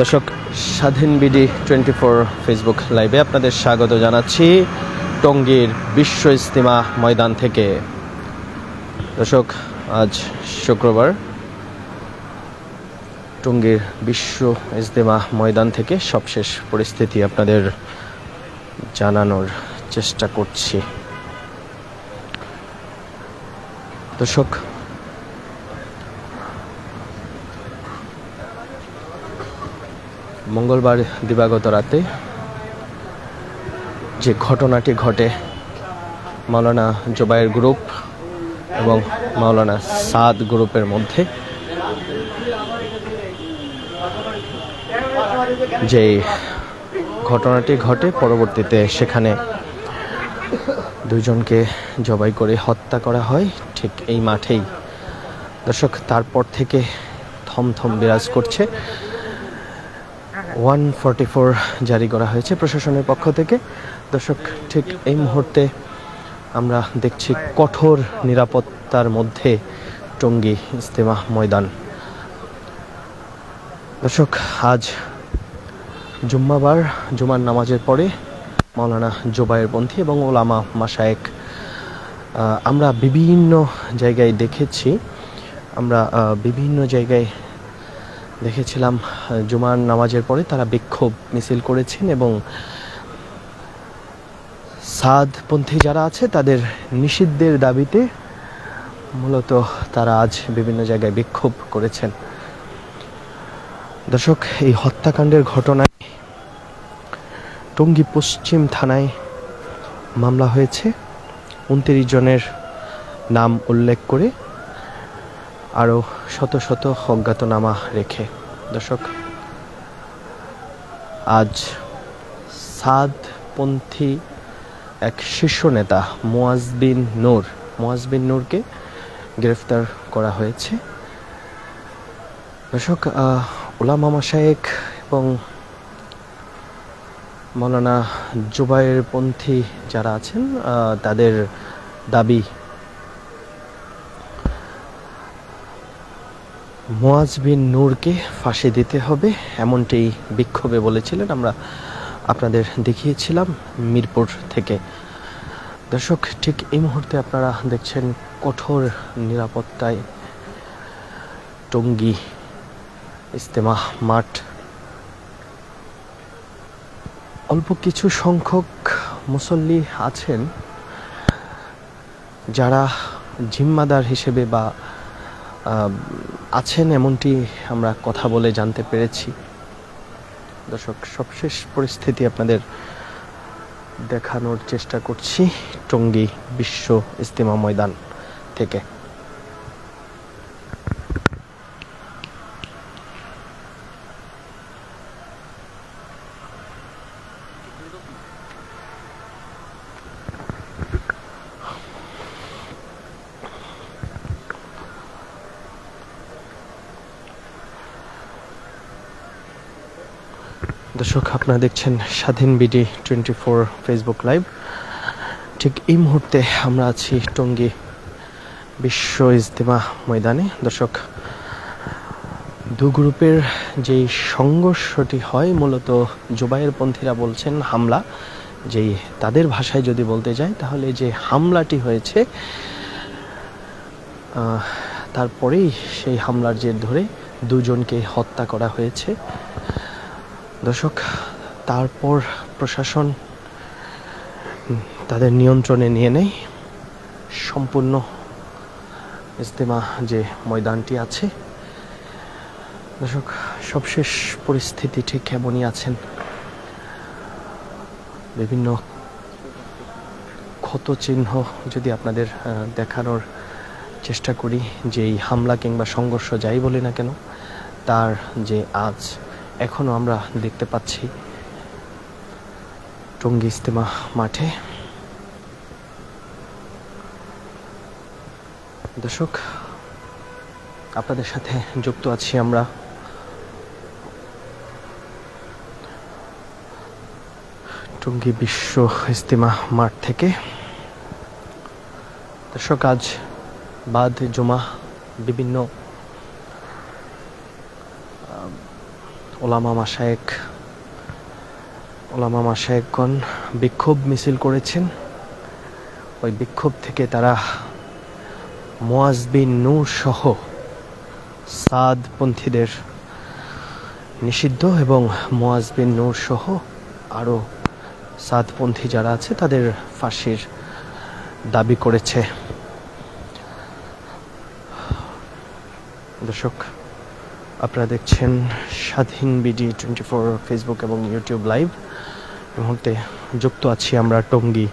দর্শক, স্বাধীন BD twenty four Facebook লাইভে আপনাদের স্বাগত জানাচ্ছি টঙ্গীর বিশ্ব ইস্তিমা ময়দান থেকে। দর্শক, আজ শুক্রবার টঙ্গীর বিশ্ব ইজতেমা ময়দান থেকে সবশেষ পরিস্থিতি আপনাদের জানানোর চেষ্টা করছি। দর্শক মঙ্গলবার দিবাগত রাতে যে ঘটনাটি ঘটে, মাওলানা জোবায়ের গ্রুপ এবং মাওলানা সাদ গ্রুপের মধ্যে, যে ঘটনাটি ঘটে, পরবর্তীতে সেখানে দুজনকে জবাই করে হত্যা করা হয়। ঠিক এই মাঠেই দর্শক, তারপর থেকে থমথম বিরাজ করছে। ওয়ান ফর্টি ফোর জারি করা হয়েছে প্রশাসনের পক্ষ থেকে। দর্শক, ঠিক এই মুহূর্তে আমরা দেখছি কঠোর নিরাপত্তার মধ্যে টঙ্গী ইস্তেমা ময়দান। দর্শক, আজ জুম্মাবার, জুমার নামাজের পরে মাওলানা জোবায়ের পন্থী এবং ওলামা মাসায়েক আমরা বিভিন্ন জায়গায় দেখেছি, আমরা বিভিন্ন জায়গায় দেখেছিলাম জুমার নামাজের পরে তারা বিক্ষোভ মিছিল করেছেন এবং সাদপন্থী যারা আছে তাদের নিষিদ্ধের দাবিতে মূলত তারা আজ বিভিন্ন জায়গায় বিক্ষোভ করেছেন। দর্শক, এই হত্যাকাণ্ডের ঘটনায় টঙ্গী পশ্চিম থানায় মামলা হয়েছে। উনত্রিশ জনের নাম উল্লেখ করে আরও শত শত অজ্ঞাতনামা রেখে। দর্শক, আজ সাদপন্থী এক শীর্ষ নেতা মোয়াজবিন নূর মোয়াজ বিন নূরকে গ্রেফতার করা হয়েছে। দর্শক ওলামা মাসায়েক এবং মৌলানা জুবাইর পন্থী যারা আছেন তাদের দাবি মোয়াজ বিন নূরকে ফাঁসি দিতে হবে এমনটি বিক্ষোভে বলেছিলেন। আমরা আপনাদের দেখিয়েছিলাম মিরপুর থেকে। দর্শক, ঠিক এই মুহূর্তে আপনারা দেখছেন কঠোর নিরাপত্তায় টঙ্গী ইস্তেমা মাঠ। অল্প কিছু সংখ্যক মুসল্লি আছেন যারা জিম্মাদার হিসেবে বা আছেন এমনটি আমরা কথা বলে জানতে পেরেছি। দর্শক, সবশেষ পরিস্থিতি আপনাদের দেখানোর চেষ্টা করছি টঙ্গী বিশ্ব ইস্তেমা ময়দান থেকে। দর্শক, আপনারা দেখছেন Swadhin BD twenty four Facebook live ঠিক এই মুহূর্তে আমরা আছি টঙ্গী বিশ্ব ইজতেমা ময়দানে। দর্শক, দু গ্রুপের যেই সংঘর্ষটি হয়, মূলত জোবাইয়ের পন্থীরা বলছেন হামলা। যেই তাদের ভাষায় যদি বলতে যাই, তাহলে যে হামলাটি হয়েছে তারপরেই সেই হামলার জের ধরে দুজনকে হত্যা করা হয়েছে। দর্শক, তারপর প্রশাসন তাদের নিয়ন্ত্রণে নিয়ে নেয় সম্পূর্ণ ইজতেমা যে ময়দানটি আছে। দর্শক, সবশেষ পরিস্থিতি ঠিক এমনই আছেন। বিভিন্ন ক্ষত চিহ্ন যদি আপনাদের দেখানোর চেষ্টা করি যে এই হামলা কিংবা সংঘর্ষ যাই বলি না কেন, তার যে আজ এখনও আমরা দেখতে পাচ্ছি টঙ্গী ইস্তেমা মাঠে। দর্শক, আপনাদের সাথে যুক্ত আছি আমরা। টঙ্গী বিশ্ব ইস্তেমা মাঠ থেকে। দর্শক, আজ বাদ জমা বিভিন্ন ওলামা মাসায়েক ওলামা মাসায়েকগণ বিক্ষোভ মিছিল করেছেন। ওই বিক্ষোভ থেকে তারা মোয়াজ বিন নূর সহ সাদপন্থীদের নিষিদ্ধ এবং মোয়াজ বিন নূর সহ আরও সাদপন্থী যারা আছে তাদের ফাঁসির দাবি করেছে। দর্শক আপনারা দেখছেন Swadhin BD twenty four Facebook এবং ইউটিউব লাইভ এই মুহূর্তে যুক্ত আছি আমরা টঙ্গী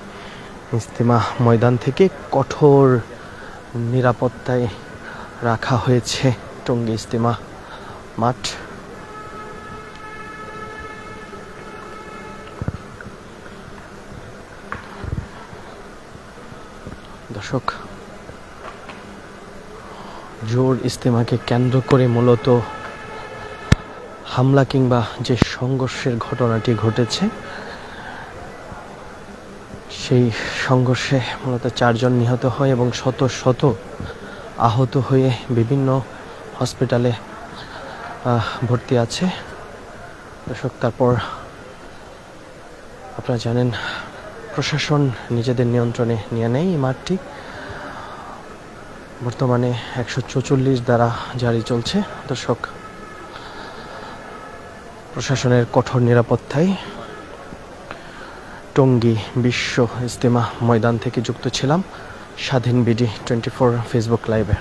ইস্তেমা ময়দান থেকে। কঠোর নিরাপত্তায় রাখা হয়েছে টঙ্গী ইস্তেমা মাঠ। দর্শক, জোর ইস্তেমাকে কেন্দ্র করে মূলত হামলা কিংবা যে সংঘর্ষের ঘটনাটি ঘটেছে, সেই সংঘর্ষে মূলত চারজন নিহত হয় এবং শত শত আহত হয়ে বিভিন্ন হসপিটালে ভর্তি আছে। দর্শক, তারপর আপনারা জানেন, প্রশাসন নিজেদের নিয়ন্ত্রণে নিয়ে নেয় এই মাঠটি। বর্তমানে একশো চৌচল্লিশ দ্বারা জারি চলছে। দর্শক প্রশাসনের কঠোর নিরাপত্তায় টঙ্গী বিশ্ব ইজতেমা ময়দান থেকে যুক্ত ছিলাম। স্বাধীন বিডি টোয়েন্টি ফোর ফেসবুক লাইভে।